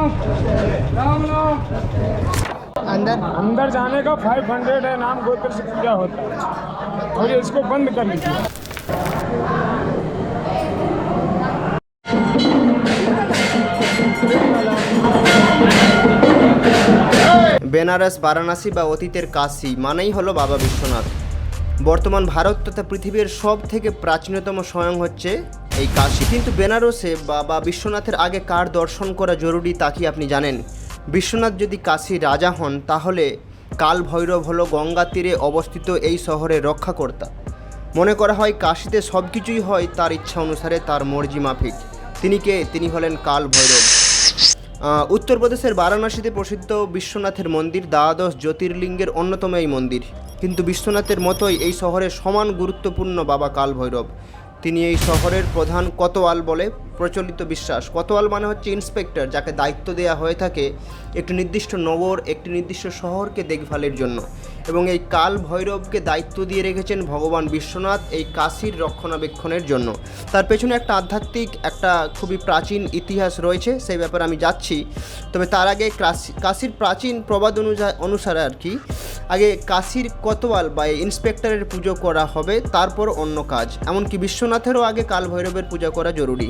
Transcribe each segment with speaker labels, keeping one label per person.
Speaker 1: राम राम
Speaker 2: अंदर
Speaker 1: अंदर जाने का 500 है नाम गोत्र से पूजा होता है और ये इसको बंद कर लीजिए
Speaker 2: বেনারস বারাণসী বা অতীতের কাশী মানেই হলো বাবা বিশ্বনাথ বর্তমান ভারত তথা পৃথিবীর সব থেকে প্রাচীনতম স্বয়ং হচ্ছে এই কাশী কিন্তু বেনারসে বাবা বিশ্বনাথের আগে কার দর্শন করা জরুরি তা কি আপনি জানেন? বিশ্বনাথ যদি কাশী রাজা হন, তাহলে কাল ভৈরব হলো গঙ্গা তীরে অবস্থিত এই শহরের রক্ষাকর্তা। মনে করা হয় কাশীতে সব কিছুই হয় তার ইচ্ছা অনুসারে তার মর্জি মাফিক। তিনি কে? তিনি হলেন কাল ভৈরব উত্তরপ্রদেশের বারাণসীতে প্রসিদ্ধ বিশ্বনাথের মন্দির দ্বাদশ জ্যোতির্লিঙ্গের অন্যতম এই মন্দির। কিন্তু বিশ্বনাথের মতোই এই শহরের সমান গুরুত্বপূর্ণ বাবা কাল ভৈরব তিনি এই শহরের প্রধান কতোয়াল বলে প্রচলিত বিশ্বাস। কোতোয়াল মানে হচ্ছে ইন্সপেক্টর যাকে দায়িত্ব দেওয়া হয়ে থাকে একটি নির্দিষ্ট নগর, একটি নির্দিষ্ট শহরকে দেখভালের জন্য। এবং এই কাল ভৈরবকে দায়িত্ব দিয়ে রেখেছেন ভগবান বিশ্বনাথ এই কাশীর রক্ষণাবেক্ষণের জন্য। তার পেছনে একটা আধ্যাত্মিক, একটা খুবই প্রাচীন ইতিহাস রয়েছে, সেই ব্যাপারে আমি যাচ্ছি। তবে তার আগে কাশী, কাশীর প্রাচীন প্রবাদ অনুযায়ী অনুসারে আর কি, আগে কাশীর কোতোয়াল বা এই ইন্সপেক্টরের পুজো করা হবে, তারপর অন্য কাজ। এমনকি বিশ্বনাথেরও আগে কাল ভৈরবের পূজা করা জরুরি।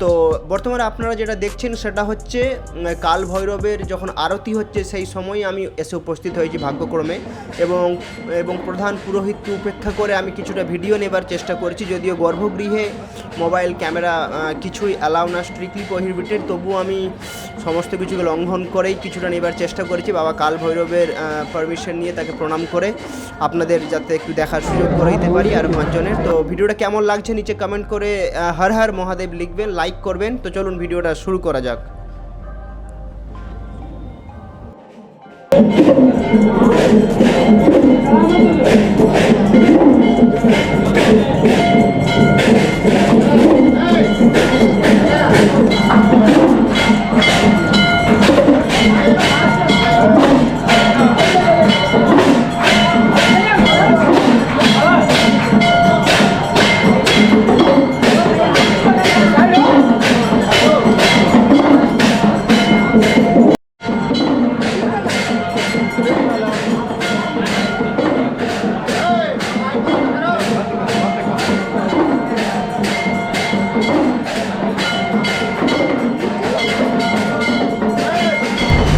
Speaker 2: তো বর্তমানে আপনারা যেটা দেখছেন সেটা হচ্ছে কাল ভৈরবের যখন আরতি হচ্ছে সেই সময় আমি এসে উপস্থিত হয়েছি ভাগ্যক্রমে এবং এবং প্রধান পুরোহিতকে উপেক্ষা করে আমি কিছুটা ভিডিও নেবার চেষ্টা করেছি যদিও গর্ভগৃহে মোবাইল ক্যামেরা কিছুই অ্যালাউ না স্ট্রিক্টলি প্রহিবিটেড তবুও আমি সমস্ত কিছুকে লঙ্ঘন করেই কিছুটা নেবার চেষ্টা করেছি। বাবা কাল ভৈরবের পারমিশন নিয়ে তাকে প্রণাম করে আপনাদের যাতে একটু দেখার সুযোগ করে দিতে পারি আর পাঁচজনের। তো ভিডিওটা কেমন লাগছে? নিচে কমেন্ট করে হর হর মহাদেব লিখবেন লাইক করবেন। তো চলুন ভিডিওটা শুরু করা যাক।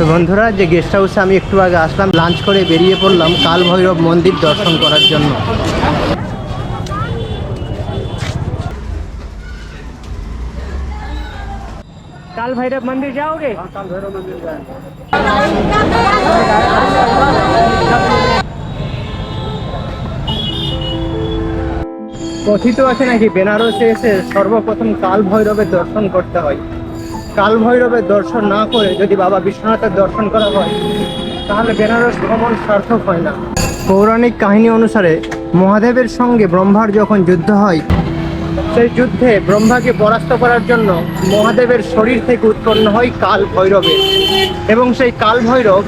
Speaker 2: তো বন্ধুরা, যে গেস্ট হাউসে আমি একটু আগে আসলাম লাঞ্চ করে বেরিয়ে পড়লাম কাল ভৈরব মন্দির দর্শন করার জন্য।
Speaker 1: কাল ভৈরব মন্দির যাও গে
Speaker 2: কথিত আছে নাকি, বেনারসে এসে সর্বপ্রথম কাল ভৈরবের দর্শন করতে হয়? কাল ভৈরবের দর্শন না করে যদি বাবা বিশ্বনাথের দর্শন করা হয়, তাহলে বেনারস ভ্রমণ সার্থক হয় না। পৌরাণিক কাহিনী অনুসারে মহাদেবের সঙ্গে ব্রহ্মার যখন যুদ্ধ হয়, সেই যুদ্ধে ব্রহ্মাকে পরাস্ত করার জন্য মহাদেবের শরীর থেকে উৎপন্ন হয় কাল ভৈরবের এবং সেই কাল ভৈরব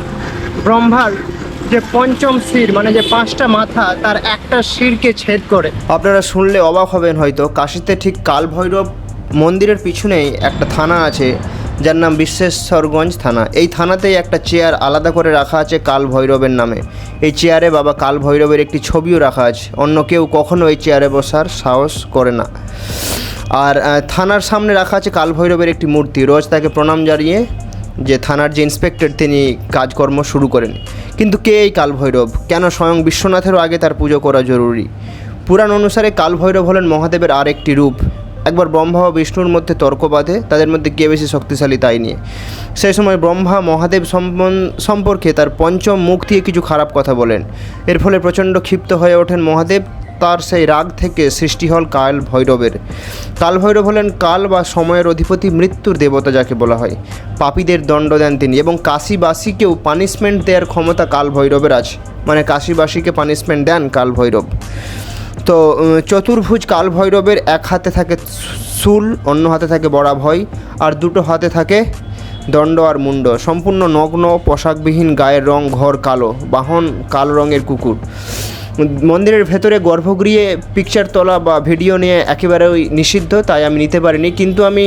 Speaker 2: ব্রহ্মার যে পঞ্চম শির মানে যে পাঁচটা মাথা, তার একটা শিরকে ছেদ করে। আপনারা শুনলে অবাক হবেন হয়তো, কাশিতে ঠিক কাল ভৈরব মন্দিরের পিছনেই একটা থানা আছে, যার নাম বিশ্বেশ্বরগঞ্জ থানা। এই থানাতেই একটা চেয়ার আলাদা করে রাখা আছে কাল ভৈরবের নামে। এই চেয়ারে বাবা কাল ভৈরবের একটি ছবিও রাখা আছে। অন্য কেউ কখনো এই চেয়ারে বসার সাহস করে না। আর থানার সামনে রাখা আছে কাল ভৈরবের একটি মূর্তি। রোজ তাকে প্রণাম জানিয়ে যে থানার যে ইন্সপেক্টর, তিনি কাজকর্ম শুরু করেন। কিন্তু কে এই কাল ভৈরব? কেন স্বয়ং বিশ্বনাথেরও আগে তার পুজো করা জরুরি? পুরাণ অনুসারে কাল ভৈরব হলেন মহাদেবের আরেকটি রূপ। একবার ব্রহ্মা ও বিষ্ণুর মধ্যে তর্ক বাঁধে, তাদের মধ্যে কে বেশি শক্তিশালী তাই নিয়ে। সেই সময় ব্রহ্মা মহাদেব সম্পর্কে তার পঞ্চম মুখ দিয়ে কিছু খারাপ কথা বলেন। এর ফলে প্রচণ্ড ক্ষিপ্ত হয়ে ওঠেন মহাদেব, তার সেই রাগ থেকে সৃষ্টি হল কাল ভৈরবের। কাল ভৈরব হলেন কাল বা সময়ের অধিপতি মৃত্যুর দেবতা যাকে বলা হয়। পাপীদের দণ্ড দেন তিনি এবং কাশীবাসীকেও পানিশমেন্ট দেওয়ার ক্ষমতা কাল ভৈরবের আছে। মানে কাশীবাসীকে পানিশমেন্ট দেন কাল ভৈরব। তো চতুর্ভুজ কাল ভৈরবের এক হাতে থাকে শুল অন্য হাতে থাকে বড়া ভয় আর দুটো হাতে থাকে দণ্ড আর মুন্ড সম্পূর্ণ নগ্ন, পোশাকবিহীন, গায়ের রং ঘর কালো, বাহন কালো রঙের কুকুর। মন্দিরের ভেতরে গর্ভগৃহে পিকচার তোলা বা ভিডিও নিয়ে একেবারেই নিষিদ্ধ, তাই আমি নিতে পারিনি। কিন্তু আমি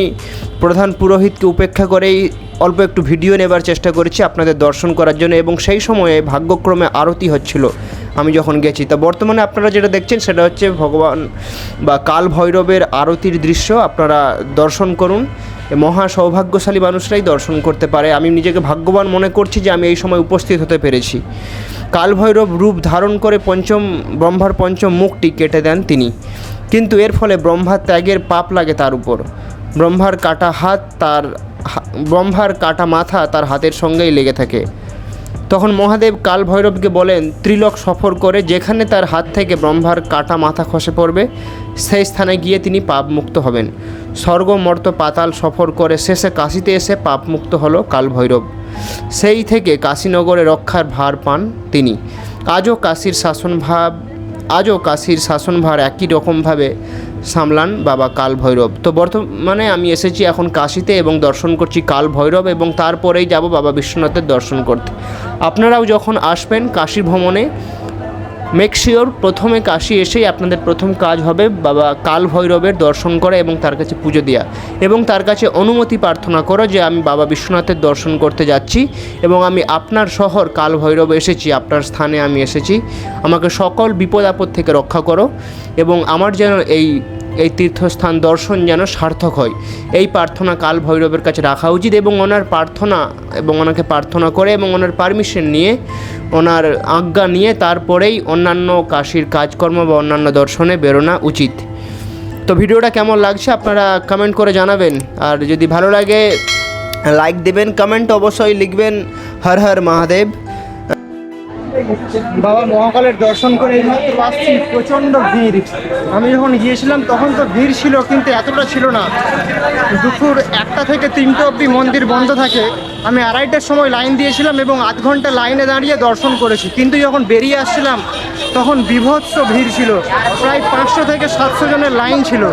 Speaker 2: প্রধান পুরোহিতকে উপেক্ষা করেই অল্প একটু ভিডিও নেবার চেষ্টা করেছি আপনাদের দর্শন করার জন্য এবং সেই সময়ে ভাগ্যক্রমে আরতি হচ্ছিল। আমি যখন গেছি, তা বর্তমানে আপনারা যেটা দেখছেন সেটা হচ্ছে ভগবান বা কাল ভৈরবের আরতির দৃশ্য। আপনারা দর্শন করুন। মহা সৌভাগ্যশালী মানুষরাই দর্শন করতে পারে। আমি নিজেকে ভাগ্যবান মনে করছি যে আমি এই সময় উপস্থিত হতে পেরেছি। কালভৈরব রূপ ধারণ করে পঞ্চম, ব্রহ্মার পঞ্চম মুখটি কেটে দেন তিনি। কিন্তু এর ফলে ব্রহ্মার ত্যাগের পাপ লাগে তার উপর। ব্রহ্মার কাটা হাত তার ব্রহ্মার কাটা মাথা তার হাতের সঙ্গেই লেগে থাকে। তখন মহাদেব কাল ভৈরবকে বলেন, ত্রিলোক সফর করে যেখানে তার হাত থেকে ব্রহ্মার কাটা মাথা খসে পড়বে, সেই স্থানে গিয়ে তিনি পাপ মুক্ত হবেন। স্বর্গ মর্ত পাতাল সফর করে শেষে কাশিতে এসে পাপমুক্ত হলো কাল ভৈরব সেই থেকে কাশীনগরে রক্ষার ভার পান তিনি। আজও কাশীর শাসনভাব আজও কাশীর শাসনভার একই রকমভাবে সামলান বাবা কাল ভৈরব তো বর্তমানে আমি এসেছি এখন কাশিতে এবং দর্শন করছি কাল ভৈরব এবং তারপরেই যাব বাবা বিশ্বনাথের দর্শন করতে। আপনারাও যখন আসবেন কাশী ভ্রমণে মেক শিওর প্রথমে কাশি এসেই আপনাদের প্রথম কাজ হবে বাবা কাল ভৈরবের দর্শন করা এবং তার কাছে পুজো দেওয়া এবং তার কাছে অনুমতি প্রার্থনা করো যে আমি বাবা বিশ্বনাথের দর্শন করতে যাচ্ছি এবং আমি আপনার শহর কাল ভৈরব এসেছি, আপনার স্থানে আমি এসেছি। আমাকে সকল বিপদ আপদ থেকে রক্ষা করো এবং আমার যেন এই এই তীর্থস্থান দর্শন যেন সার্থক হয়। এই প্রার্থনা কাল ভৈরবের কাছে রাখা উচিত এবং ওনার প্রার্থনা এবং ওনাকে প্রার্থনা করে এবং ওনার পারমিশন নিয়ে, ওনার আজ্ঞা নিয়ে তারপরেই অন্যান্য কাশির কাজকর্ম বা অন্যান্য দর্শনে বেরোনো উচিত। তো ভিডিওটা কেমন লাগছে আপনারা কমেন্ট করে জানাবেন। আর যদি ভালো লাগে লাইক দেবেন কমেন্ট অবশ্যই লিখবেন। হর হর মহাদেব।
Speaker 3: বাবা মহাকালের দর্শন করে এইমাত্র আসছি প্রচণ্ড ভিড়। আমি যখন গিয়েছিলাম, তখন তো ভিড় ছিল, কিন্তু এতটা ছিল না। দুপুর একটা থেকে তিনটে অবধি মন্দির বন্ধ থাকে। আমি আড়াইটার সময় লাইন দিয়েছিলাম এবং আধ ঘণ্টা লাইনে দাঁড়িয়ে দর্শন করেছি। কিন্তু যখন বেরিয়ে আসছিলাম, তখন বিভৎস ভিড় ছিল। প্রায় পাঁচশো থেকে সাতশো জনের লাইন ছিল।